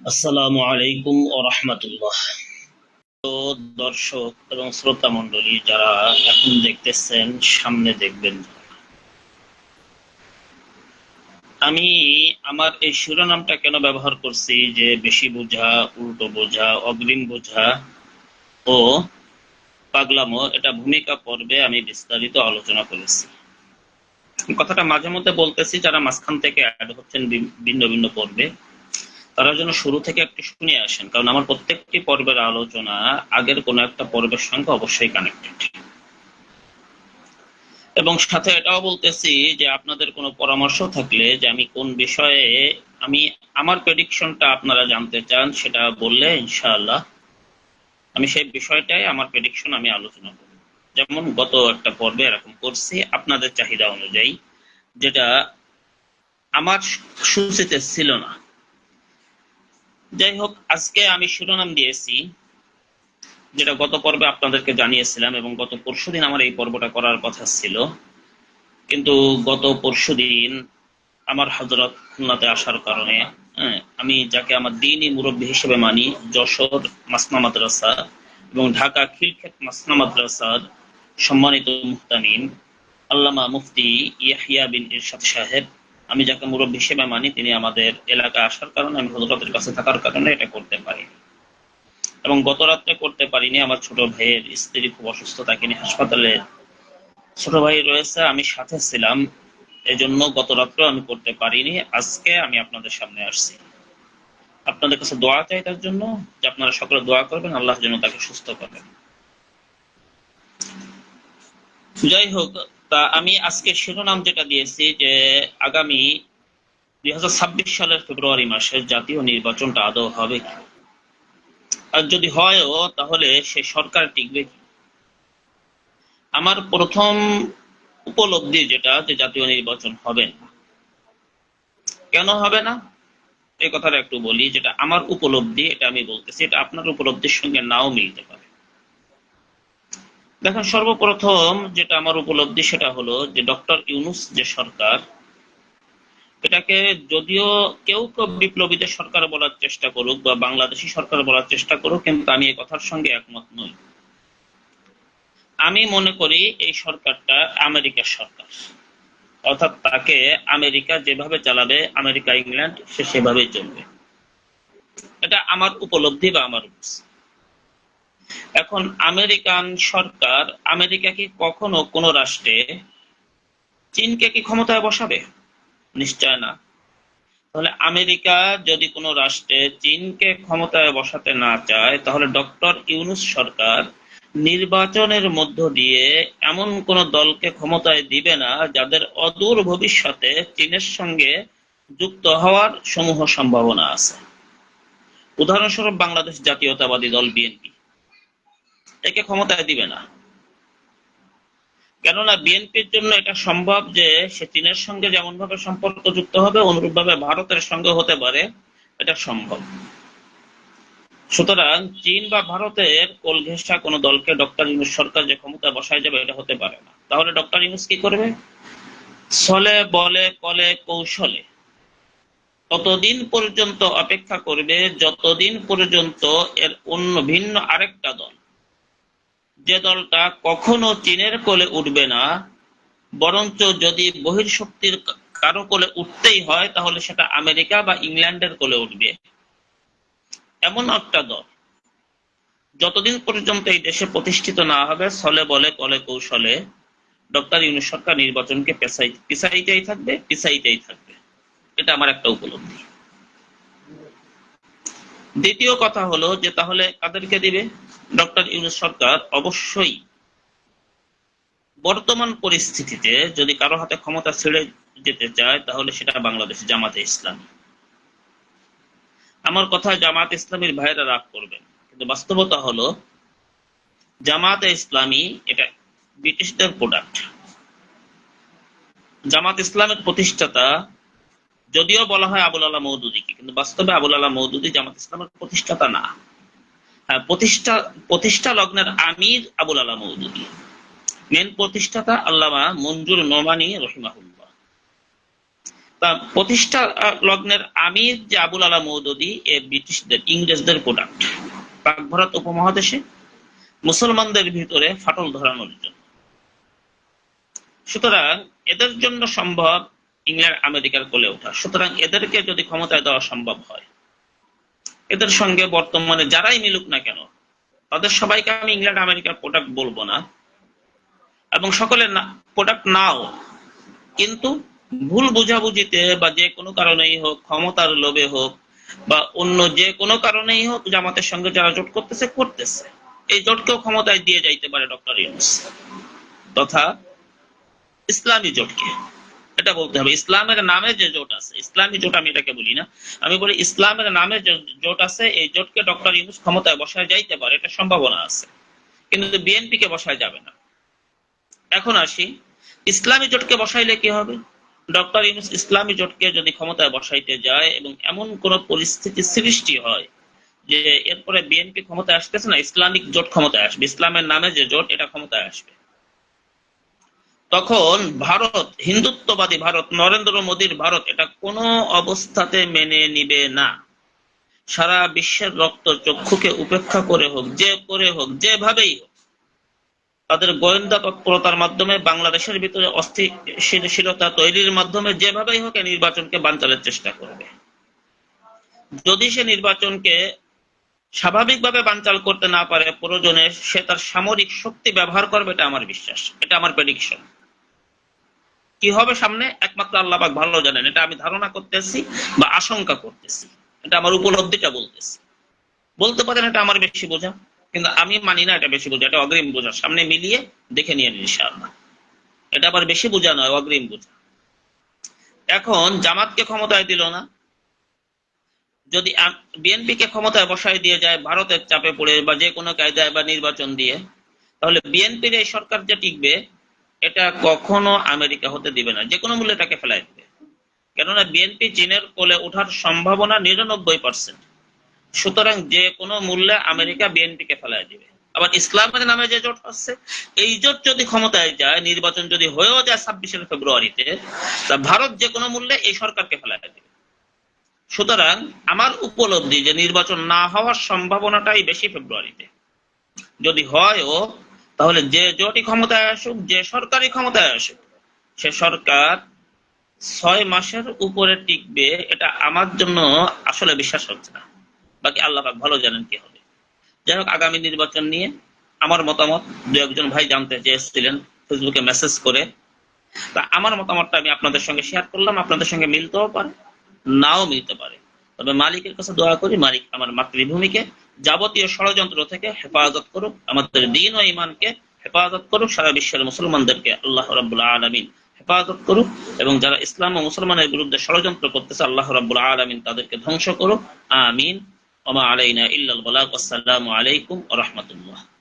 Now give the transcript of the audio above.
আসসালামু আলাইকুম ও রহমতুল্লাহ। দর্শক এবং শ্রোতা মন্ডলী যারা এখন দেখতেছেন, সামনে দেখবেন। আমি আমার এই শিরোনামটা কেন ব্যবহার করছি? যে বেশি বোঝা, উল্টো বোঝা, অগ্রিম বোঝা ও পাগলামো, এটা ভূমিকা পর্বে আমি বিস্তারিত আলোচনা করেছি। কথাটা মাঝে মধ্যে বলতেছি, যারা মাঝখান থেকে অ্যাড হচ্ছেন ভিন্ন ভিন্ন পর্বে। তারা যেন শুরু থেকে একটু শুনে আসেন, কারণ আমার প্রত্যেকটি পর্বের আলোচনা আগের কোনো একটা পর্বের সঙ্গে অবশ্যই কানেক্টেড এবং সাথে এটাও বলতেছি যে আপনাদের কোনো পরামর্শ থাকলে যে আমি কোন বিষয়ে আমি, আমার প্রেডিকশনটা আপনারা জানতে চান, সেটা বললে ইনশাআল্লাহ আমি সেই বিষয়টাই, আমার প্রেডিকশন আমি আলোচনা করব। যেমন গত একটা পর্বে এরকম করছি, আপনাদের চাহিদা অনুযায়ী, যেটা আমার সূচিতে ছিল না। যাই হোক আজকে আমি শিরোনাম দিয়েছি যেটা গত পর্বে আপনাদেরকে জানিয়েছিলাম এবং গত পরশুদিন আমার এই পর্বটা করার কথা ছিল। কিন্তু গত পরশুদিন আমার হজরত খুলনাতে আসার কারণে হ্যাঁ, আমি যাকে আমার দিনই মুরব্বী হিসেবে মানি যশোর মাসনা মাদ্রাসা এবং ঢাকা খিলক্ষেত মাসনা মাদ্রাসার সম্মানিত মুহতামিম আল্লামা মুফতি ইয়াহিয়া বিন ইরশাদ সাহেব আমি যাকে মুরব্বী হিসেবে মানি, তিনি আমাদের এলাকায় আসার কারণে, আমি হজরতের কাছে থাকার কারণে এটা করতে পারিনি। এবং গত রাত্রে করতে পারিনি। আমার ছোট ভাইয়ের স্ত্রী খুব অসুস্থ, তাকে নিয়ে হাসপাতালে ছোট ভাই রয়েছে, আমি সাথে ছিলাম। এজন্য গত রাত্রেও আমি করতে পারিনি। আজকে আমি আপনাদের সামনে আসছি। আপনাদের কাছে দোয়া চাই তার জন্য যে আপনারা সকলে দোয়া করবেন, আল্লাহ যেন তাকে সুস্থ করেন যাই হোক তা আমি আজকে শিরোনাম যেটা দিয়েছি যে আগামী দুই হাজার ছাব্বিশ সালের ফেব্রুয়ারি মাসে জাতীয় নির্বাচনটা আদৌ হবে কি? আর যদি হয়ও, তাহলে সে সরকার টিকবে কি? আমার প্রথম উপলব্ধি যেটা যে জাতীয় নির্বাচন হবে না। কেন হবে না? এই কথাটা একটু বলি, যেটা আমার উপলব্ধি, এটা আমি বলতেছি, এটা আপনার উপলব্ধির সঙ্গে নাও মিলতে পারে। দেখেন, সর্বপ্রথম যেটা আমার উপলব্ধি সেটা হলো যে ডক্টর ইউনুস যে সরকার, এটাকে যদিও কেউ কেউ বিপ্লবীদের সরকার বলার চেষ্টা করুক বা বাংলাদেশি সরকার বলার চেষ্টা করুক, কিন্তু আমি এই কথার সঙ্গে একমত নই। আমি মনে করি এই সরকারটা আমেরিকার সরকার। অর্থাৎ তাকে আমেরিকা যেভাবে চালাবে, আমেরিকা, ইংল্যান্ড, সে সেভাবেই চলবে। এটা আমার উপলব্ধি বা আমার বুঝ এখন আমেরিকান সরকার আমেরিকা কি কখনো কোনো রাষ্ট্রে চীনকে কি ক্ষমতায় বসাবে? নিশ্চয় না। তাহলে আমেরিকা যদি কোনো রাষ্ট্রে চীনকে ক্ষমতায় বসাতে না চায়, তাহলে ডক্টর ইউনুস সরকার নির্বাচনের মধ্য দিয়ে এমন কোন দলকে ক্ষমতায় দিবে না, যাদের অদূর ভবিষ্যতে চীনের সঙ্গে যুক্ত হওয়ার সমূহ সম্ভাবনা আছে। উদাহরণস্বরূপ বাংলাদেশ জাতীয়তাবাদী দল বিএনপি। একে ক্ষমতায় দিবে না। কেননা বিএনপির জন্য এটা সম্ভব যে সে চীনের সঙ্গে যেমন ভাবে সম্পর্ক যুক্ত হবে অনুরূপ ভাবে ভারতের সঙ্গে হতে পারে, এটা সম্ভব। সুতরাং চীন বা ভারতের কোল ঘেঁষা কোনো দলকে ডক্টর ইউনুস সরকার যে ক্ষমতা বসায় যাবে, এটা হতে পারে না। তাহলে ডক্টর ইউনুস কি করবে? ছলে, বলে, কলে, কৌশলে। ততদিন পর্যন্ত অপেক্ষা করবে, যতদিন পর্যন্ত এর অন্য ভিন্ন আরেকটা দল যে দলটা কখনো চীনের কোলে উঠবে না, বরঞ্চ যদি বহির্শক্তির কারও কোলে উঠতেই হয়, তাহলে সেটা আমেরিকা বা ইংল্যান্ডের কোলে উঠবে। এমন একটা দল। যতদিন পর্যন্ত এই দেশে প্রতিষ্ঠিত না হবে ছলে বলে কলে কৌশলে, ডক্টর ইউনুস সরকার নির্বাচনকে পেছাই পিছাইতেই থাকবে পিছাইতেই থাকবে। এটা আমার একটা উপলব্ধি। দ্বিতীয় কথা হলো যে তাহলে কাদেরকে দিবে? ডক্টর ইউনুস সরকার অবশ্যই বর্তমান পরিস্থিতিতে যদি কারও হাতে ক্ষমতা ছেড়ে যেতে চায়, তাহলে সেটা বাংলাদেশ জামাতে ইসলামী। আমার কথা জামাত ইসলামীর ভাইরা রাগ করবেন, কিন্তু বাস্তবতা হলো জামাতে ইসলামী এটা ব্রিটিশদের প্রোডাক্ট জামাত ইসলামের প্রতিষ্ঠাতা যদিও বলা হয় আবুল আলাহ মৌদুদিকে কিন্তু বাস্তবে আবুল আলাহ মৌদুদি জামাত ইসলামের প্রতিষ্ঠাতা না। হ্যাঁ প্রতিষ্ঠা প্রতিষ্ঠা লগ্নের আমির আবুল আলাহ মৌদুদি মেন প্রতিষ্ঠাতা আল্লামা মঞ্জুর নোমানি রহিমাহুল্লাহ। তা প্রতিষ্ঠা লগ্নের আমির যে আবুল আলা মৌদুদি এ ব্রিটিশদের, ইংরেজদের প্রোডাক্ট পাক ভারত উপমহাদেশে মুসলমানদের ভিতরে ফাটল ধরানোর জন্য। সুতরাং এদের জন্য সম্ভব ইংল্যান্ড আমেরিকার কোলে ওঠা। সুতরাং এদেরকে যদি ক্ষমতায় দেওয়া সম্ভব হয়, এদের সঙ্গে বর্তমানে যারাই মিলুক না কেন, তাদের সবাইকে আমি ইংল্যান্ড আমেরিকার প্রোডাক্ট বলব না। এবং সকলের প্রোডাক্ট নাও। কিন্তু ভুল বুঝাবুঝিতে বা যে কোনো কারণেই হোক, ক্ষমতার লোভে হোক, বা অন্য যে কোনো কারণেই হোক, জামাতের সঙ্গে যারা জোট করতেছে করতেছে। এই জোটকেও ক্ষমতায় দিয়ে যাইতে পারে ডক্টর ইউনুস। তথা ইসলামী জোটকে। এটা বলতে হবে। ইসলামের নামে যে জোট আছে, ইসলামী জোট আমি এটাকে বলি না। আমি বলি ইসলামের নামে জোট আছে, এই জোটকে ডক্টর ইউনুস ক্ষমতায় বসায় যাইতে পারে, এটা সম্ভাবনা আছে। কিন্তু বিএনপি কে বসায় যাবে না। এখন আসি, ইসলামী জোটকে বসাইলে কি হবে? ডক্টর ইউনুস ইসলামী জোটকে যদি ক্ষমতায় বসাইতে যায় এবং এমন কোন পরিস্থিতি সৃষ্টি হয় যে এরপরে বিএনপি ক্ষমতায় আসতেছে না, ইসলামিক জোট ক্ষমতায় আসবে। ইসলামের নামে যে জোট, এটা ক্ষমতায় আসবে। তখন ভারত, হিন্দুত্ববাদী ভারত, নরেন্দ্র মোদীর ভারত এটা কোনো অবস্থাতে মেনে নিবে না। সারা বিশ্বের রক্ত চক্ষুকে উপেক্ষা করে হোক, যে করে হোক, যেভাবেই হোক, তাদের গোয়েন্দা তৎপরতার মাধ্যমে বাংলাদেশের ভিতরে অস্থিরশীলতা তৈরির মাধ্যমে যেভাবেই হোক নির্বাচনকে বানচালের চেষ্টা করবে। যদি সে নির্বাচনকে স্বাভাবিকভাবে বানচাল করতে না পারে, প্রয়োজনে সে তার সামরিক শক্তি ব্যবহার করবে, এটা আমার বিশ্বাস, এটা আমার প্রেডিকশন কি হবে সামনে? একমাত্র আল্লাহ পাক ভালো জানেন। এটা আমি ধারণা করতেছি বা আশঙ্কা করতেছি। এটা আমার উপলব্ধিটা বলতেছি। বলতে পারেন এটা আমার বেশি বোঝা, কিন্তু আমি মানি না এটা বেশি বোঝা, এটা অগ্রিম বোঝা। সামনে মিলিয়ে দেখে নিয়ে ইনশাআল্লাহ। এটা আবার বেশি বোঝা নয়, অগ্রিম বোঝা। এখন জামাতকে ক্ষমতায় দিল না। যদি বিএনপি কে ক্ষমতায় বসায় দিয়ে যায়, ভারতের চাপে পড়ে বা যে কোনো কায়দায় বা নির্বাচন দিয়ে, তাহলে বিএনপির এই সরকার যে টিকবে এটা কখনো আমেরিকা হতে দিবে না। যে কোনো মূল্যে তাকে ফেলাই দিবে। কেননা বিএনপি চীনের কোলে ওঠার সম্ভাবনা নিরানব্বই পার্সেন্ট সুতরাং যে কোনো মূল্যে আমেরিকা বিএনপি কে ফেলাই দিবে। আবার ইসলামের নামে যে জোট হচ্ছে এই জোট যদি ক্ষমতায় যায়, নির্বাচন যদি হয়েও যায় ছাব্বিশে ফেব্রুয়ারিতে, তা ভারত যে কোনো মূল্যে এই সরকারকে ফেলাই দিবে। সুতরাং আমার উপলব্ধি যে নির্বাচন না হওয়ার সম্ভাবনাটাই বেশি ফেব্রুয়ারিতে। যদি হয়ও তাহলে যে জোটই ক্ষমতায় আসুক, যে সরকারি ক্ষমতায় আসুক, সে সরকার ছয় মাসের উপরে টিকবে, এটা আমার জন্য আসলে বিশ্বাস হচ্ছে না। বাকি আল্লাহ ভালো জানেন কি হবে। যাই হোক, আগামী নির্বাচন নিয়ে আমার মতামত, দু একজন ভাই জানতে চেয়েছিলেন, ফেসবুকে মেসেজ করে। তা আমার মতামতটা আমি আপনাদের সঙ্গে শেয়ার করলাম, আপনাদের সঙ্গে মিলতেও পারে, নাও মিলতে পারে। তবে মালিকের কাছে দোয়া করি, মালিক আমার মাতৃভূমিকে যাবতীয় ষড়যন্ত্র থেকে হেফাজত করুক, আমাদের দিন ও ইমানকে হেফাজত করুক, সারা বিশ্বের মুসলমানদেরকে আল্লাহ রাবুল্লাহ আলমিন হেফাজত করুক এবং যারা ইসলাম ও মুসলমানের বিরুদ্ধে ষড়যন্ত্র করতেছে, আল্লাহ রাবুল্লাহ আলমিন তাদেরকে ধ্বংস করুক। আমিন। ওমা আলাইনা ইল্লাল বালাগ। আসসালামু আলাইকুম রাহমাতুল্লাহ।